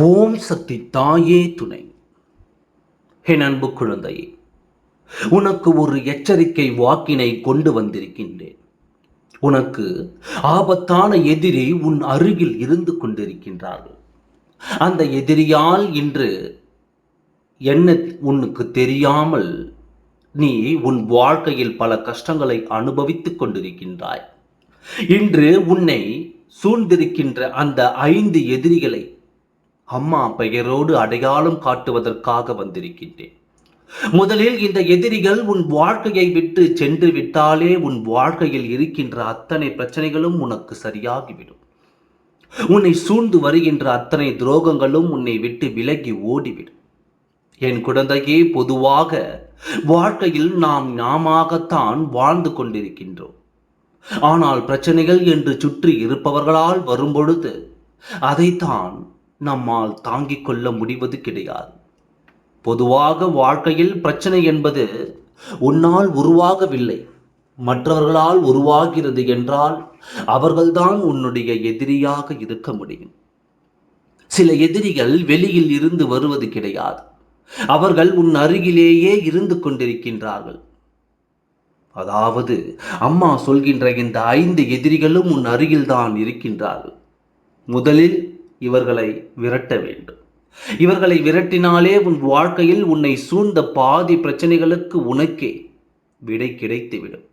ஓம் சக்தி தாயே துணை. என் அன்பு குழந்தையே உனக்கு ஒரு எச்சரிக்கை வாக்கினை கொண்டு வந்திருக்கின்றேன். உனக்கு ஆபத்தான எதிரி உன் அருகில் இருந்து கொண்டிருக்கின்றார்கள் அந்த எதிரியால் இன்று என்ன உனக்கு தெரியாமல் நீ உன் வாழ்க்கையில் பல கஷ்டங்களை அனுபவித்துக் கொண்டிருக்கின்றாய். இன்று உன்னை சூழ்ந்திருக்கின்ற அந்த ஐந்து எதிரிகளை அம்மா பெயரோடு அடையாளம் காட்டுவதற்காக வந்திருக்கின்றேன். முதலில் இந்த எதிரிகள் உன் வாழ்க்கையை விட்டு சென்று விட்டாலே உன் வாழ்க்கையில் இருக்கின்ற அத்தனை பிரச்சனைகளும் உனக்கு சரியாகிவிடும். உன்னை சூழ்ந்து வருகின்ற அத்தனை துரோகங்களும் உன்னை விட்டு விலகி ஓடிவிடும். என் குழந்தையே பொதுவாக வாழ்க்கையில் நாம் நாமத்தான் வாழ்ந்து கொண்டிருக்கின்றோம். ஆனால் பிரச்சனைகள் என்று சுற்றி இருப்பவர்களால் வரும்பொழுது அதைத்தான் நம்மால் தாங்கிக் கொள்ள முடிவது கிடையாது. பொதுவாக வாழ்க்கையில் பிரச்சனை என்பது உன்னால் உருவாகவில்லை. மற்றவர்களால் உருவாகிறது என்றால் அவர்கள்தான் உன்னுடைய எதிரியாக இருக்க முடியும். சில எதிரிகள் வெளியில் இருந்து வருவது கிடையாது. அவர்கள் உன் அருகிலேயே இருந்து கொண்டிருக்கின்றார்கள். அதாவது அம்மா சொல்கின்ற இந்த ஐந்து எதிரிகளும் உன் அருகில்தான் இருக்கின்றார்கள். முதலில் இவர்களை விரட்ட வேண்டும். இவர்களை விரட்டினாலே உன் வாழ்க்கையில் உன்னை சூழ்ந்த பாதி பிரச்சனைகளுக்கு உனக்கே விடை கிடைத்துவிடும்.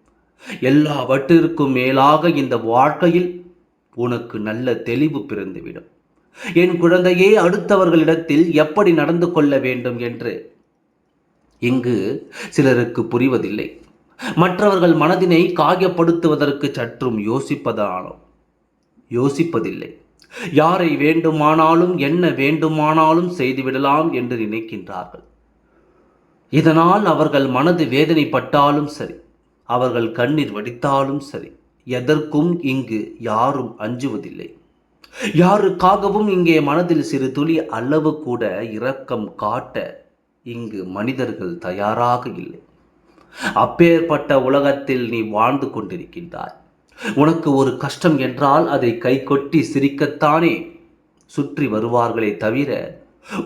எல்லாவற்றிற்கும் மேலாக இந்த வாழ்க்கையில் உனக்கு நல்ல தெளிவு பிறந்துவிடும். என் குழந்தையே அடுத்தவர்களிடத்தில் எப்படி நடந்து கொள்ள வேண்டும் என்று இங்கு சிலருக்கு புரிவதில்லை. மற்றவர்கள் மனதினை காயப்படுத்துவதற்கு சற்றும் யோசிப்பதானோ யோசிப்பதில்லை. யாரை வேண்டுமானாலும் என்ன வேண்டுமானாலும் செய்துவிடலாம் என்று நினைக்கின்றார்கள். இதனால் அவர்கள் மனது வேதனைப்பட்டாலும் சரி அவர்கள் கண்ணீர் வடித்தாலும் சரி எதற்கும் இங்கு யாரும் அஞ்சுவதில்லை. யாருக்காகவும் இங்கே மனதில் சிறு துளி அளவு கூட இரக்கம் காட்ட இங்கு மனிதர்கள் தயாராக இல்லை. அப்பேற்பட்ட உலகத்தில் நீ வாழ்ந்து கொண்டிருக்கின்றாய். உனக்கு ஒரு கஷ்டம் என்றால் அதை கைகொட்டி சிரிக்கத்தானே? சுற்றி வருவார்களே தவிர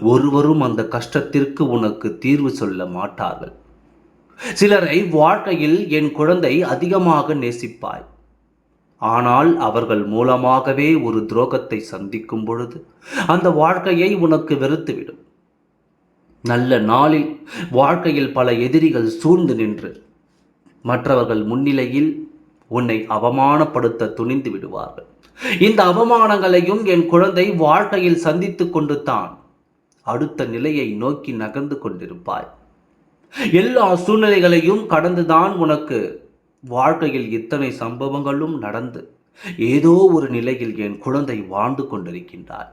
ஒருவரும் அந்த கஷ்டத்திற்கு உனக்கு தீர்வு சொல்ல மாட்டார்கள். சிலரை வாழ்க்கையில் என் குழந்தை அதிகமாக நேசிப்பாய். ஆனால் அவர்கள் மூலமாகவே ஒரு துரோகத்தை சந்திக்கும் பொழுது அந்த வாழ்க்கையை உனக்கு வெறுத்துவிடும். நல்ல நாளில் வாழ்க்கையில் பல எதிரிகள் சூழ்ந்து நின்று மற்றவர்கள் முன்னிலையில் உன்னை அவமானப்படுத்த துணிந்து விடுவார்கள். இந்த அவமானங்களையும் என் குழந்தை வாழ்க்கையில் சந்தித்து கொண்டு தான் அடுத்த நிலையை நோக்கி நகர்ந்து கொண்டிருப்பாய். எல்லா சூழ்நிலைகளையும் கடந்துதான் உனக்கு வாழ்க்கையில் இத்தனை சம்பவங்களும் நடந்து ஏதோ ஒரு நிலையில் என் குழந்தை வாழ்ந்து கொண்டிருக்கின்றார்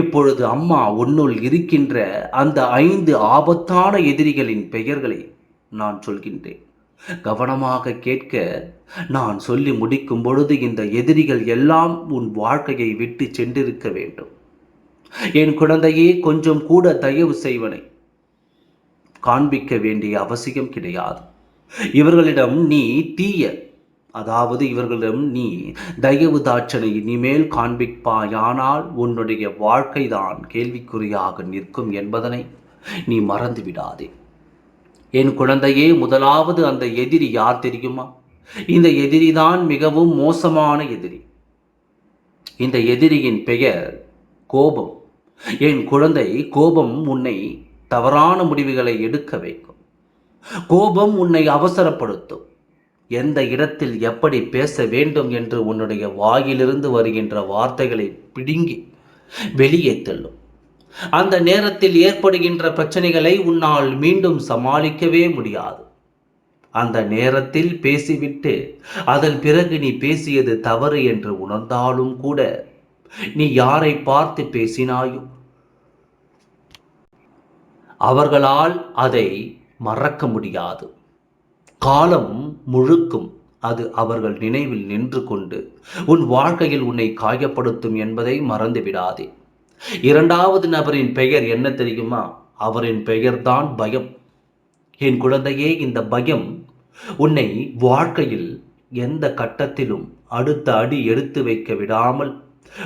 இப்பொழுது அம்மா உன்னுள் இருக்கின்ற அந்த ஐந்து ஆபத்தான எதிரிகளின் பெயர்களை நான் சொல்கின்றேன். கவனமாக கேட்க நான் சொல்லி முடிக்கும் பொழுது இந்த எதிரிகள் எல்லாம் உன் வாழ்க்கையை விட்டு சென்றிருக்க வேண்டும். என் குழந்தையே கொஞ்சம் கூட தயவு செய்வனை. காண்பிக்க வேண்டிய அவசியம் கிடையாது. இவர்களிடம் நீ தீய. அதாவது இவர்களிடம் நீ தயவு தாட்சனை இனிமேல் காண்பிப்பாயானால் உன்னுடைய வாழ்க்கைதான் கேள்விக்குறியாக நிற்கும் என்பதனை நீ மறந்து விடாதே என் குழந்தையே முதலாவது அந்த எதிரி யார் தெரியுமா? இந்த எதிரிதான் மிகவும் மோசமான எதிரி. இந்த எதிரியின் பெயர் கோபம். என் குழந்தை கோபம் உன்னை தவறான முடிவுகளை எடுக்க வைக்கும். கோபம் உன்னை அவசரப்படுத்தும். எந்த இடத்தில் எப்படி பேச வேண்டும் என்று உன்னுடைய வாயிலிருந்து வருகின்ற வார்த்தைகளை பிடுங்கி வெளியே தள்ளும். அந்த நேரத்தில் ஏற்படுகின்ற பிரச்சனைகளை உன்னால் மீண்டும் சமாளிக்கவே முடியாது. அந்த நேரத்தில் பேசிவிட்டு அதன் பிறகு நீ பேசியது தவறு என்று உணர்ந்தாலும் கூட நீ யாரை பார்த்து பேசினாயோ? அவர்களால் அதை மறக்க முடியாது. காலம் முழுக்கும் அது அவர்கள் நினைவில் நின்று கொண்டு உன் வாழ்க்கையில் உன்னை காயப்படுத்தும் என்பதை மறந்து விடாதே இரண்டாவது நபரின் பெயர் என்ன தெரியுமா? அவரின் பெயர்தான் பயம். என் குழந்தையே இந்த பயம் உன்னை வாழ்க்கையில் எந்த கட்டத்திலும் அடுத்த அடி எடுத்து வைக்க விடாமல்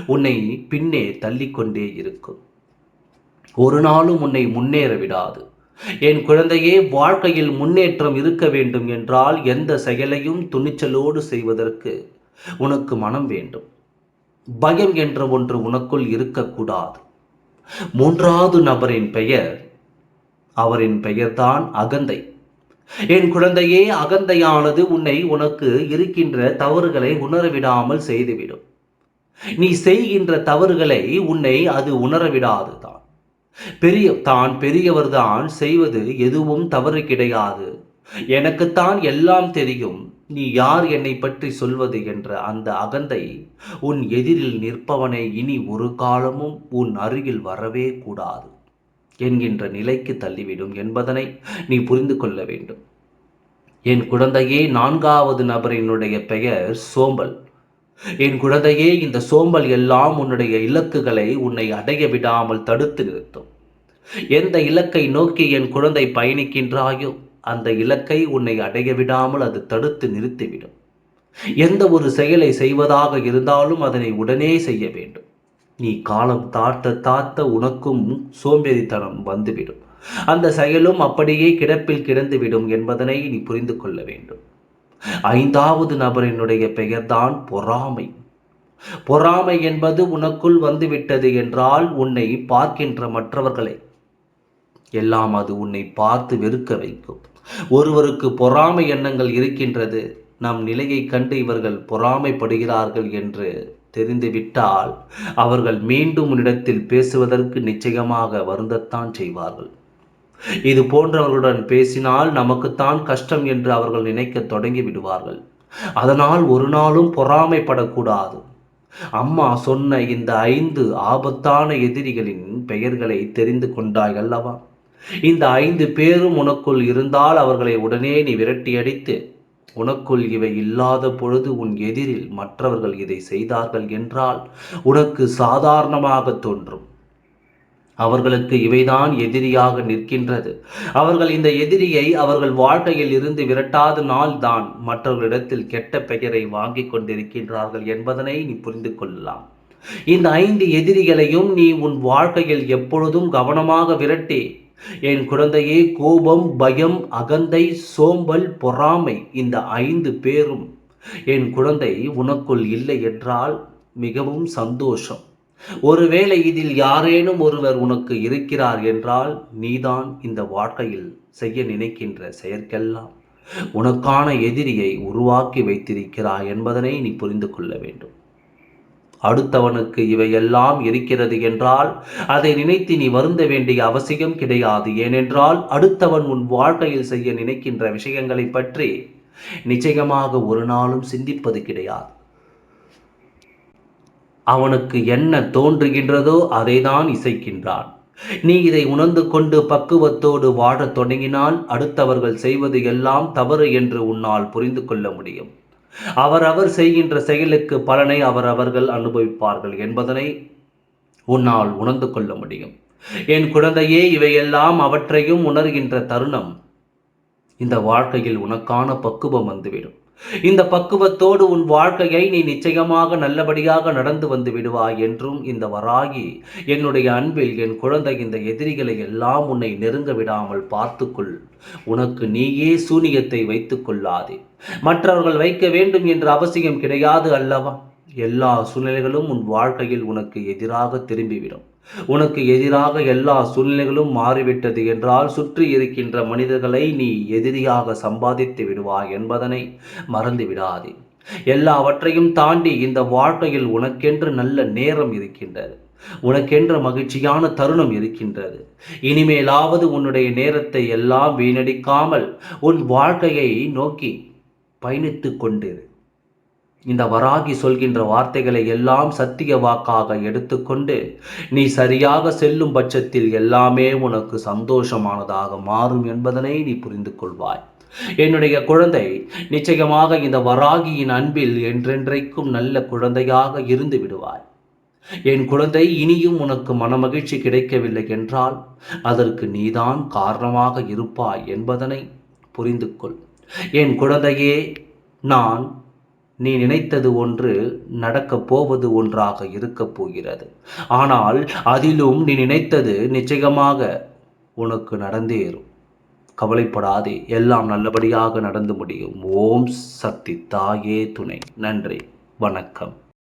உன்னை பின்னே தள்ளிக்கொண்டே இருக்கும். ஒரு நாளும் உன்னை முன்னேற விடாது. என் குழந்தையே வாழ்க்கையில் முன்னேற்றம் இருக்க வேண்டும் என்றால் எந்த செயலையும் துணிச்சலோடு செய்வதற்கு உனக்கு மனம் வேண்டும். பயம் என்ற ஒன்று உனக்குள் இருக்கக்கூடாது. மூன்றாவது நபரின் பெயர் அவரின் பெயர்தான் அகந்தை. என் குழந்தையே அகந்தையானது உன்னை உனக்கு இருக்கின்ற தவறுகளை உணரவிடாமல் செய்துவிடும். நீ செய்கின்ற தவறுகளை உன்னை அது உணரவிடாது தான் பெரிய தான் பெரியவர்தான் செய்வது எதுவும் தவறு கிடையாது. எனக்குத்தான் எல்லாம் தெரியும். நீ யார் என்னை பற்றி சொல்வது என்ற அந்த அகந்தை உன் எதிரில் நிற்பவனை இனி ஒரு காலமும் உன் அருகில் வரவே கூடாது என்கின்ற நிலைக்கு தள்ளிவிடும் என்பதனை நீ புரிந்து கொள்ள வேண்டும். என் குழந்தையே நான்காவது நபரினுடைய பெயர் சோம்பல். என் குழந்தையே இந்த சோம்பல் எல்லாம் உன்னுடைய இலக்குகளை உன்னை அடைய விடாமல் தடுத்து நிறுத்தும். எந்த இலக்கை நோக்கி என் குழந்தை பயணிக்கின்றாயோ அந்த இலக்கை உன்னை அடைய விடாமல் அது தடுத்து நிறுத்திவிடும். எந்த ஒரு செயலை செய்வதாக இருந்தாலும் அதனை உடனே செய்ய வேண்டும். நீ காலம் தாத்த தாத்த உனக்கும் சோம்பேறித்தனம் வந்துவிடும். அந்த செயலும் அப்படியே கிடப்பில் கிடந்துவிடும் என்பதனை நீ புரிந்து கொள்ள வேண்டும். ஐந்தாவது நபரினுடைய பெயர்தான் பொறாமை. பொறாமை என்பது உனக்குள் வந்துவிட்டது என்றால் உன்னை பார்க்கின்ற மற்றவர்களை எல்லாம் அது உன்னை பார்த்து வெறுக்க வைக்கும். ஒருவருக்கு பொறாமை எண்ணங்கள் இருக்கின்றது நம் நிலையை கண்டு இவர்கள் பொறாமைப்படுகிறார்கள் என்று தெரிந்துவிட்டால் அவர்கள் மீண்டும் உன்னிடத்தில் பேசுவதற்கு நிச்சயமாக வருந்தத்தான் செய்வார்கள். இது போன்றவர்களுடன் பேசினால் நமக்குத்தான் கஷ்டம் என்று அவர்கள் நினைக்க தொடங்கி விடுவார்கள். அதனால் ஒரு நாளும் பொறாமைப்படக்கூடாது. அம்மா சொன்ன இந்த ஐந்து ஆபத்தான எதிரிகளின் பெயர்களை தெரிந்து கொண்டாய் அல்லவா? இந்த ஐந்து பேரும் உனக்குள் இருந்தால் அவர்களை உடனே நீ விரட்டியடித்து உனக்குள் இவை இல்லாத பொழுது உன் எதிரில் மற்றவர்கள் இதை செய்தார்கள் என்றால் உனக்கு சாதாரணமாக தோன்றும். அவர்களுக்கு இவைதான் எதிரியாக நிற்கின்றது. அவர்கள் இந்த எதிரியை அவர்கள் வாழ்க்கையில் இருந்து விரட்டாத நாள் தான் மற்றவர்களிடத்தில் கெட்ட பெயரை வாங்கிக் கொண்டிருக்கின்றார்கள் என்பதனை நீ புரிந்து கொள்ளலாம். இந்த ஐந்து எதிரிகளையும் நீ உன் வாழ்க்கையில் எப்பொழுதும் கவனமாக விரட்டி என் குழந்தையே கோபம் பயம் அகந்தை சோம்பல் பொறாமை இந்த ஐந்து பேரும் என் குழந்தை உனக்குள் இல்லை என்றால் மிகவும் சந்தோஷம். ஒருவேளை இதில் யாரேனும் ஒருவர் உனக்கு இருக்கிறார் என்றால் நீதான் இந்த வாழ்க்கையில் செய்ய நினைக்கின்ற செயற்கெல்லாம். உனக்கான எதிரியை உருவாக்கி வைத்திருக்கிறாய் என்பதனை நீ புரிந்து கொள்ள வேண்டும். அடுத்தவனுக்கு இவையெல்லாம் இருக்கிறது என்றால் அதை நினைத்து நீ வருந்த வேண்டிய அவசியம் கிடையாது. ஏனென்றால் அடுத்தவன் உன் வாழ்க்கையில் செய்ய நினைக்கின்ற விஷயங்களை பற்றி நிச்சயமாக ஒரு நாளும் சிந்திப்பது கிடையாது. அவனுக்கு என்ன தோன்றுகின்றதோ அதை தான் இசைக்கின்றான். நீ இதை உணர்ந்து கொண்டு பக்குவத்தோடு வாழத் தொடங்கினால் அடுத்தவர்கள் செய்வது எல்லாம் தவறு என்று உன்னால் புரிந்து கொள்ள முடியும். அவரவர் செய்கின்ற செயலுக்கு பலனை அவரவர்கள் அனுபவிப்பார்கள் என்பதனை உன்னால் உணர்ந்து கொள்ள முடியும். என் குழந்தையே இவையெல்லாம் அவற்றையும் உணர்கின்ற தருணம் இந்த வாழ்க்கையில் உனக்கான பக்குவம் வந்துவிடும். இந்த பக்குவத்தோடு உன் வாழ்க்கையை நீ நிச்சயமாக நல்லபடியாக நடந்து வந்து விடுவாய் என்றும் இந்த வராகி என்னுடைய அன்பில் என் குழந்தை இந்த எதிரிகளை எல்லாம் உன்னை நெருங்க விடாமல் பார்த்துக்கொள். உனக்கு நீயே சூனியத்தை வைத்துக் கொள்ளாதே. மற்றவர்கள் வைக்க வேண்டும் என்ற அவசியம் கிடையாது அல்லவா? எல்லா சூழ்நிலைகளும் உன் வாழ்க்கையில் உனக்கு எதிராக திரும்பிவிடும். உனக்கு எதிராக எல்லா சூழ்நிலைகளும் மாறிவிட்டது என்றால் சுற்றி இருக்கின்ற மனிதர்களை நீ எதிரியாக சம்பாதித்து விடுவாய் என்பதனை மறந்து விடாதே. எல்லாவற்றையும் தாண்டி இந்த வாழ்க்கையில் உனக்கென்று நல்ல நேரம் இருக்கின்றது. உனக்கென்ற மகிழ்ச்சியான தருணம் இருக்கின்றது. இனிமேலாவது உன்னுடைய நேரத்தை எல்லாம் வீணடிக்காமல் உன் வாழ்க்கையை நோக்கி பயணித்து கொண்டிரு. இந்த வராகி சொல்கின்ற வார்த்தைகளை எல்லாம் சத்திய வாக்காக எடுத்துக்கொண்டு நீ சரியாக செல்லும் பட்சத்தில் எல்லாமே உனக்கு சந்தோஷமானதாக மாறும் என்பதனை நீ புரிந்து கொள்வாய். என்னுடைய குழந்தை நிச்சயமாக இந்த வராகியின் அன்பில் என்றென்றைக்கும் நல்ல குழந்தையாக இருந்து விடுவாய். என் குழந்தை இனியும் உனக்கு மனமகிழ்ச்சி கிடைக்கவில்லை என்றால் அதற்கு நீதான் காரணமாக இருப்பாய் என்பதனை புரிந்து கொள். என் குழந்தையே நான் நீ நினைத்தது ஒன்று நடக்கப் போவது ஒன்றாக இருக்கப் போகிறது. ஆனால் அதிலும் நீ நினைத்தது நிச்சயமாக உனக்கு நடந்தேறும். கவலைப்படாதே எல்லாம் நல்லபடியாக நடந்து முடியும். ஓம் சக்தி தாயே துணை. நன்றி. வணக்கம்.